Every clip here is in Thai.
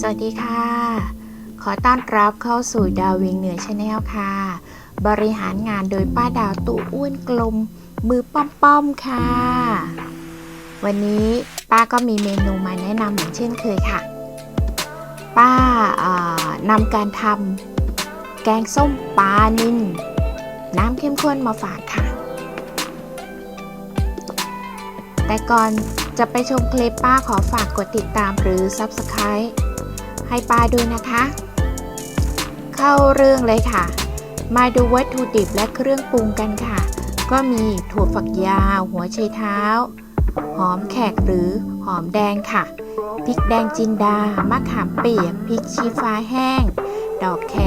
สวัสดีค่ะ ขอต้อนรับเข้าสู่ดาวเวงเหนือชาแนลค่ะ บริหารงานโดยป้าดาวตู้อ้วนกลม มือป้อมๆค่ะ วันนี้ป้าก็มีเมนูมาแนะนำเหมือนเช่นเคยค่ะ ป้านำการทำแกงส้มปลานิลน้ำเข้มข้นมาฝากค่ะ แต่ก่อนจะไปชมคลิปป้าขอฝากกดติดตามหรือ Subscribe ให้ป้าด้วยนะคะ เข้าเรื่องเลยค่ะ มาดูวัตถุดิบและเครื่องปรุงกันค่ะ ก็มีถั่วฝักยาว หัวไชเท้า หอมแขกหรือหอมแดงค่ะ พริกแดงจินดา มะขามเปียก พริกชี้ฟ้าแห้ง ดอกแคร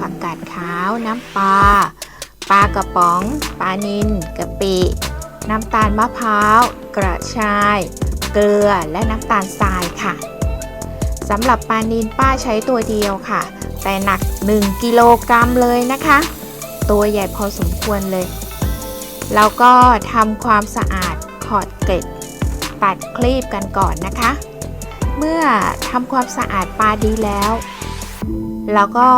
ผักกาดขาว น้ำปลา ปลากระป๋อง ปลานิลกะปิ น้ำตาลมะพร้าว กระชาย เกลือ และน้ำตาลทรายค่ะ สำหรับปลานิลป้าใช้ตัวเดียวค่ะ แต่หนัก 1 กิโลกรัมเลยนะคะ ตัวใหญ่พอสมควรเลย แล้วก็ทำความสะอาดขอดเกล็ดตัดคลีบกันก่อนนะคะ เมื่อทำความสะอาดปลาดีแล้วแล้วก็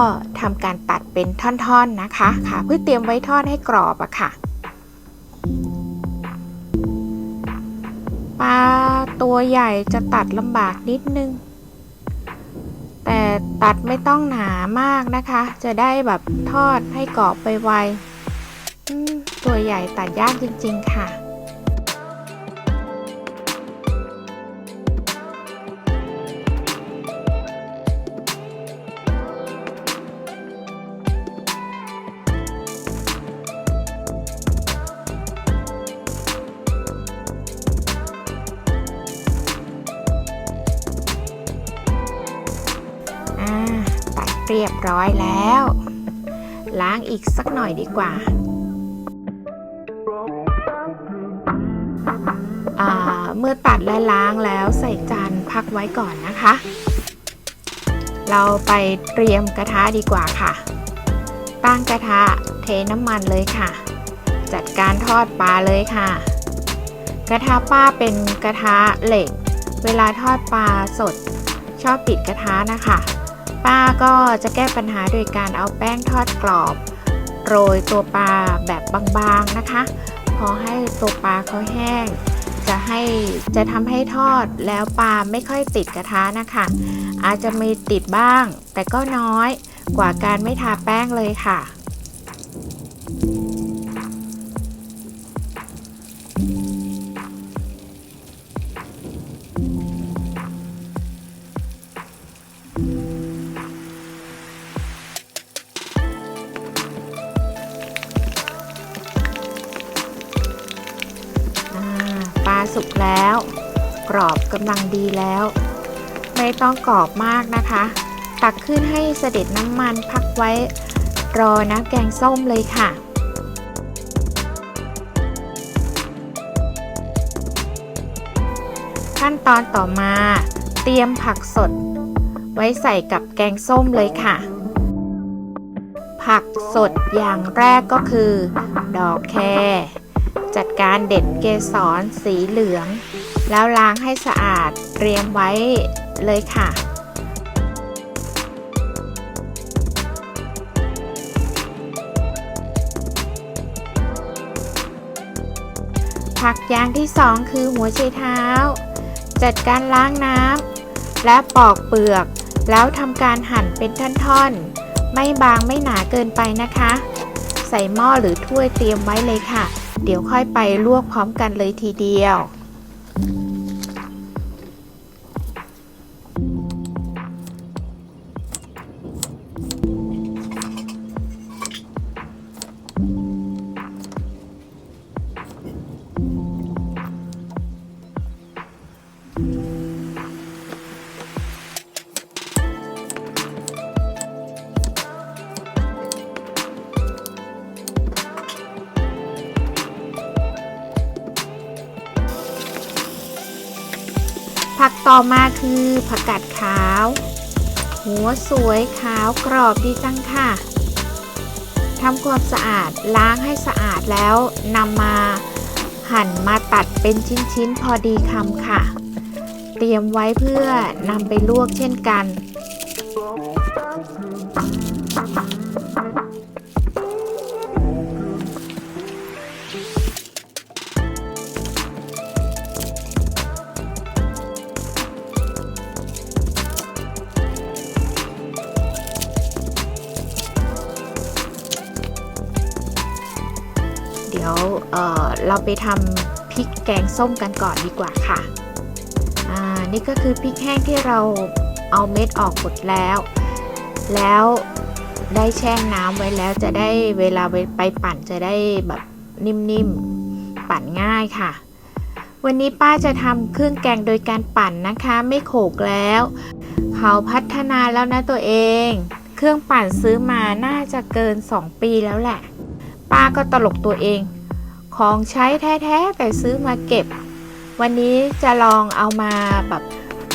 ทำการตัดเป็นท่อนๆนะคะค่ะ เพื่อเตรียมไว้ทอดให้กรอบอะค่ะปลาตัวใหญ่จะตัดลำบากนิดนึง แต่ตัดไม่ต้องหนามากนะคะ จะได้แบบทอดให้กรอบไปไวตัวใหญ่ตัดยากจริง ๆ ค่ะ เรียบร้อยแล้ว ล้างอีกสักหน่อยดีกว่า เมื่อตัดและล้างแล้วใส่จานพักไว้ก่อนนะคะ เราไปเตรียมกระทะดีกว่าค่ะ ตั้งกระทะเทน้ำมันเลยค่ะ จัดการทอดปลาเลยค่ะ กระทะป้าเป็นกระทะเหล็ก เวลาทอดปลาสดชอบปิดกระทะนะคะ ป้าก็จะแก้ปัญหาโดยการเอาแป้งทอดกรอบ โรยตัวปลาแบบบางๆนะคะ พอให้ตัวปลาเขาแห้ง จะให้จะทำให้ทอดแล้วปลาไม่ค่อยติดกระทะนะคะ อาจจะมีติดบ้าง แต่ก็น้อยกว่าการไม่ทาแป้งเลยค่ะอ่า รอบกำลังดีแล้ว ไม่ต้องกรอบมากนะคะ ตักขึ้นให้เสด็จน้ำมันพักไว้ รอน้ำแกงส้มเลยค่ะขั้นตอนต่อมา เตรียมผักสด ไว้ใส่กับแกงส้มเลยค่ะ ผักสดอย่างแรกก็คือ ดอกแครจัดการเด็ดเกสรสีเหลือง แล้วล้างให้สะอาดเตรียมไว้เลยค่ะ ผักอย่างที่สองคือหัวไชเท้า จัดการล้างน้ำและปอกเปลือก แล้วทำการหั่นเป็นท่อนๆ ไม่บางไม่หนาเกินไปนะคะ ใส่หม้อหรือถ้วยเตรียมไว้เลยค่ะ เดี๋ยวค่อยไปลวกพร้อมกันเลยทีเดียว ต่อมาคือผักกาดขาว หัวสวยขาวกรอบดีจังค่ะทำความสะอาดล้างให้สะอาดแล้วนำมาหั่นมาตัดเป็นชิ้นๆพอดีคำค่ะ เตตรียมไว้เพื่อนำไปลวกเช่นกัน ดี๋ยวเเราไปทำพริกแกงส้มกันก่อนดีกว่าค่ะอ่านี่ก็คือพริกแห้งที่เราเอาเม็ดออกหมดแล้ว แล้วได้แช่น้ำไว้แล้วจะได้เวลาไปปั่นจะได้แบบนิ่มๆปั่นง่ายค่ะ วันนี้ป้าจะทำเครื่องแกงโดยการปั่นนะคะ ไม่โขกแล้ว เขาพัฒนาแล้วนะตัวเอง เครื่องปั่นซื้อมาน่าจะเกิน 2 ปีแล้วแหละ ป้าก็ตลกตัวเอง ของใช้แท้ๆ แต่ซื้อมาเก็บ วันนี้จะลองเอามาแบบ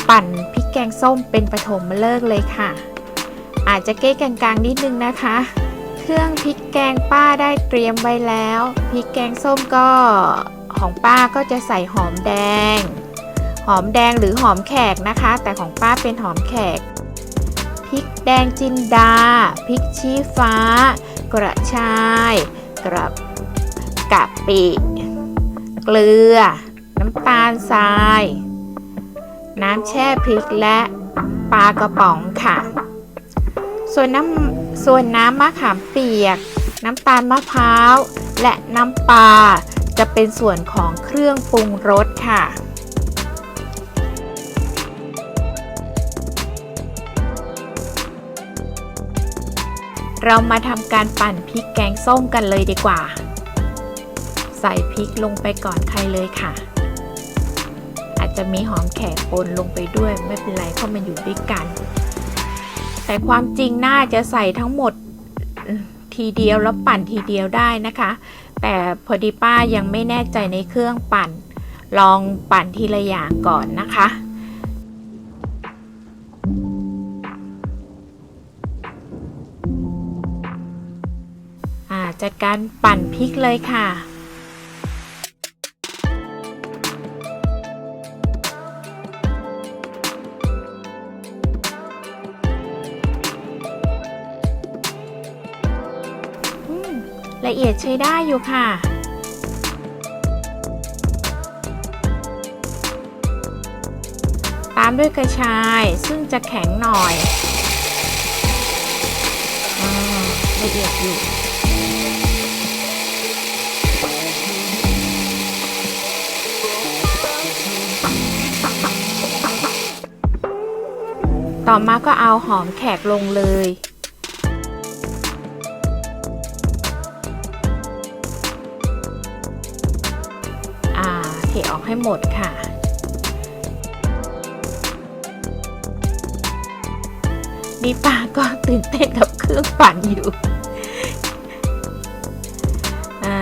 ปั่นพริกแกงส้มเป็นปฐมฤกษ์เลยค่ะ อาจจะเก๊กลางๆนิดนึงนะคะ เครื่องพริกแกงป้าได้เตรียมไว้แล้วพริกแกงส้มก็ของป้าก็จะใส่หอมแดง หอมแดงหรือหอมแขกนะคะ แต่ของป้าเป็นหอมแขกพริกแดงจินดาพริกชี้ฟ้ากระชาย กระกะปิ เกลือ น้ำตาลทราย น้ำแช่พริกและปลากระป๋องค่ะ ส่วนน้ำส่วนน้ำมะขามเปียก น้ำตาลมะพร้าว และน้ำปลาจะเป็นส่วนของเครื่องปรุงรสค่ะ เรามาทำการปั่นพริกแกงส้มกันเลยดีกว่า ใส่พริกลงไปก่อนใครเลยค่ะ อาจจะมีหอมแขกปนลงไปด้วยไม่เป็นไรเพราะมันอยู่ด้วยกัน แต่ความจริงน่าจะใส่ทั้งหมดทีเดียวแล้วปั่นทีเดียวได้นะคะ แต่พอดีป้ายังไม่แน่ใจในเครื่องปั่น ลองปั่นทีละอย่างก่อนนะคะ อ่าจัดการปั่นพริกเลยค่ะ ละเอียดใช้ได้อยู่ค่ะตามด้วยกระชายซึ่งจะแข็งหน่อยอละเอียดอยู่ ต่อมาก็เอาหอมแขกลงเลย อ่าเทออกให้หมดค่ะนี่ป้าก็ตื่นเต้นกับเครื่องปั่นอยู่อ่า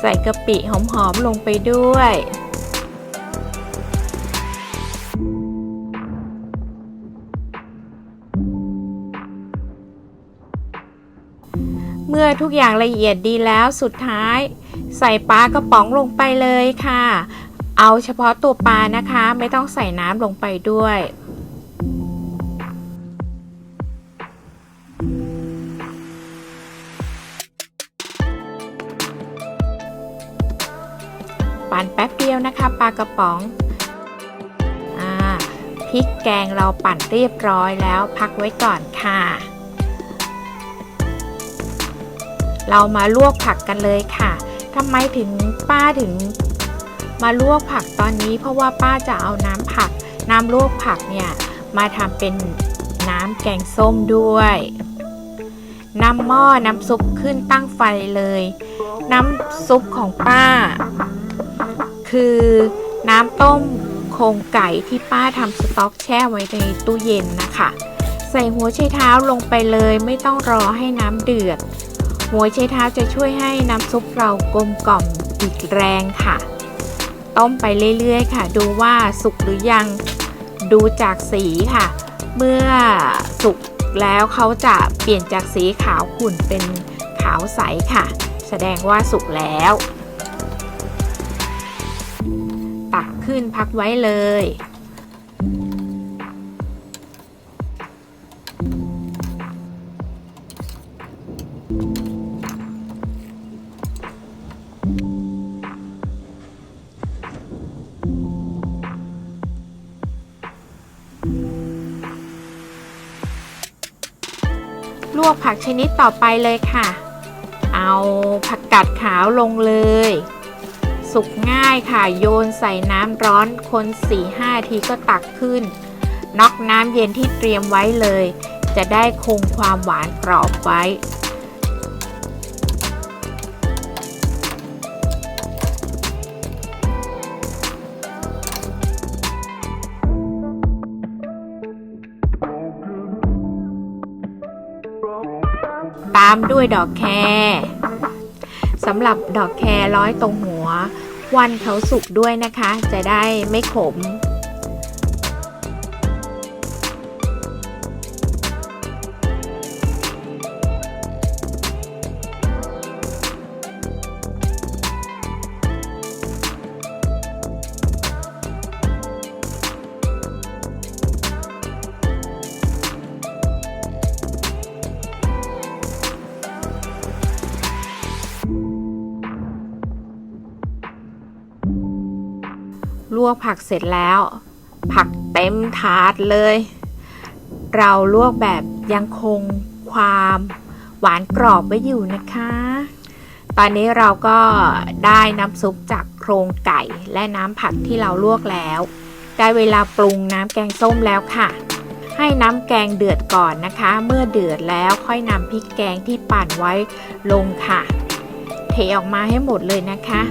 ใส่กะปิหอมๆลงไปด้วย มื่อทุกอย่างละเอียดดีแล้วสุดท้าย ใส่ปลากระป๋องลงไปเลยค่ะ เอาเฉพาะตัวปลานะคะ ไม่ต้องใส่น้ำลงไปด้วยปั่นแป๊บเดียวนะคะปลากระป๋องอพริกแกงเราปั่นเรียบร้อยแล้วพักไว้ก่อนค่ะ เรามาลวกผักกันเลยค่ะทำไมถึงป้าถึงมาลวกผักตอนนี้ เพราะว่าป้าจะเอาน้ำผัก น้ำลวกผักเนี่ยมาทำเป็นน้ำแกงส้มด้วยนำหม้อน้ำซุปขึ้นตั้งไฟเลย น้ำซุปของป้า คือน้ำต้มโครงไก่ที่ป้าทำสต๊อกแช่ไว้ในตู้เย็นนะคะ ใส่หัวไชเท้าลงไปเลยไม่ต้องรอให้น้ำเดือด หัวไชเท้าจะช่วยให้น้ำซุปเรากลมกล่อมอีกแรงค่ะ ต้มไปเรื่อยๆ ค่ะ ดูว่าสุกหรือยังดูจากสีค่ะ เมื่อสุกแล้วเขาจะเปลี่ยนจากสีขาวขุ่นเป็นขาวใสค่ะ แสดงว่าสุกแล้วตตักขึ้นพักไว้เลย วกผักชนิดต่อไปเลยค่ะ เอาผักกาดขาวลงเลย สุกง่ายค่ะโยนใส่น้ำร้อนคน4-5ทีก็ตักขึ้นน็อกน้ำเย็นที่เตรียมไว้เลย จะได้คงความหวานกรอบไว้ามด้วยดอกแครสำหรับดอกแครร้อยตรงหัว วันเขาสุกด้วยนะคะ จะได้ไม่ขม ลวกผักเสร็จแล้ว ผักเต็มถาดเลย เราลวกแบบยังคงความหวานกรอบไว้อยู่นะคะ ตอนนี้เราก็ได้น้ำซุปจากโครงไก่และน้ำผักที่เราลวกแล้ว ได้เวลาปรุงน้ำแกงส้มแล้วค่ะ ให้น้ำแกงเดือดก่อนนะคะ เมื่อเดือดแล้วค่อยนำพริกแกงที่ปั่นไว้ลงค่ะ เทออกมาให้หมดเลยนะคะ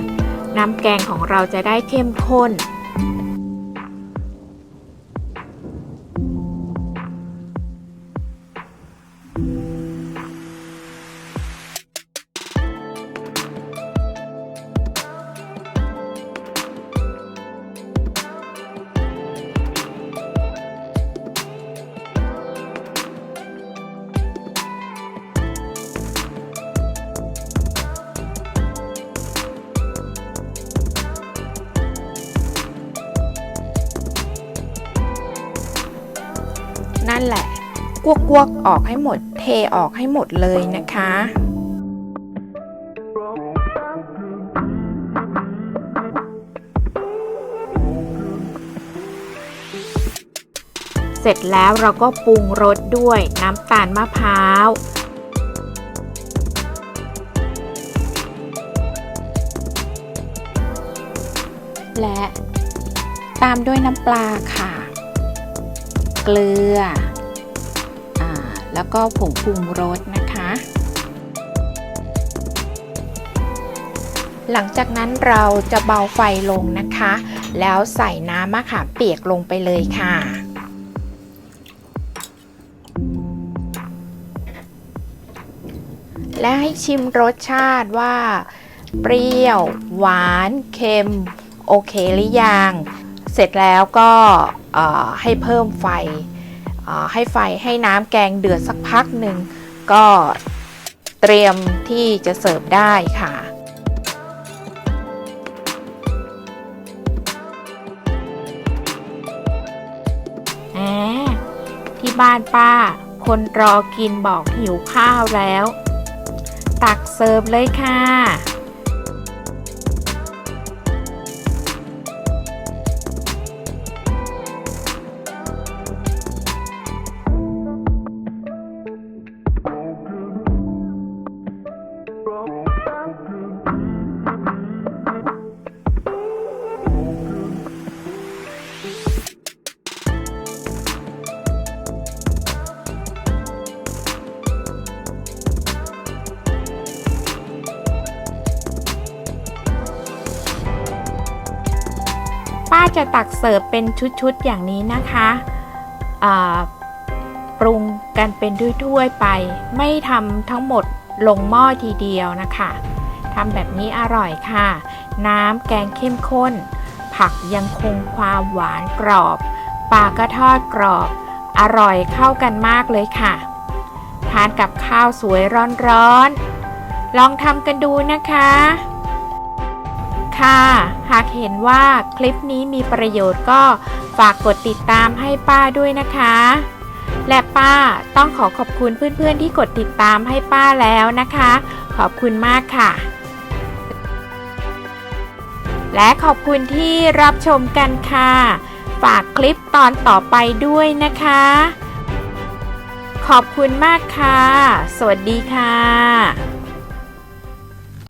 น้ำแกงของเราจะได้เข้มข้น นั่นแหละกวกกวกๆออกให้หมด เทออกให้หมดเลยนะคะเสร็จแล้วเราก็ปรุงรสด้วยน้ำตาลมะพร้าว และตามด้วยน้ำปลาค่ะ เกลืออแล้วก็ผงปรุงรสนะคะ หลังจากนั้นเราจะเบาไฟลงนะคะ แล้วใส่น้ำมะขามเปียกลงไปเลยค่ะและให้ชิมรสชาติว่า เปรี้ยว หวาน เค็ม โอเคหรือยัง เสร็จแล้วก็ให้เพิ่มไฟให้ไฟให้น้ำแกงเดือดสักพักหนึ่งก็เตรียมที่จะเสิร์ฟได้ค่ะแหมที่บ้านป้า คนรอกินบอกหิวข้าวแล้ว ตักเสิร์ฟเลยค่ะ ป้าจะตักเสิร์ฟเป็นชุดๆอย่างนี้นะคะปรุงกันเป็นถ้วยๆไป ไม่ทำทั้งหมดลงหม้อทีเดียวนะคะทำแบบนี้อร่อยค่ะ น้ำแกงเข้มข้น ผักยังคงความหวานกรอบ ปลาก็ทอดกรอบ อร่อยเข้ากันมากเลยค่ะ ทานกับข้าวสวยร้อนๆ ลองทำกันดูนะคะ ค่ะ หากเห็นว่าคลิปนี้มีประโยชน์ก็ฝากกดติดตามให้ป้าด้วยนะคะ และป้าต้องขอขอบคุณเพื่อนๆที่กดติดตามให้ป้าแล้วนะคะ ขอบคุณมากค่ะ และขอบคุณที่รับชมกันค่ะ ฝากคลิปตอนต่อไปด้วยนะคะ ขอบคุณมากค่ะ สวัสดีค่ะ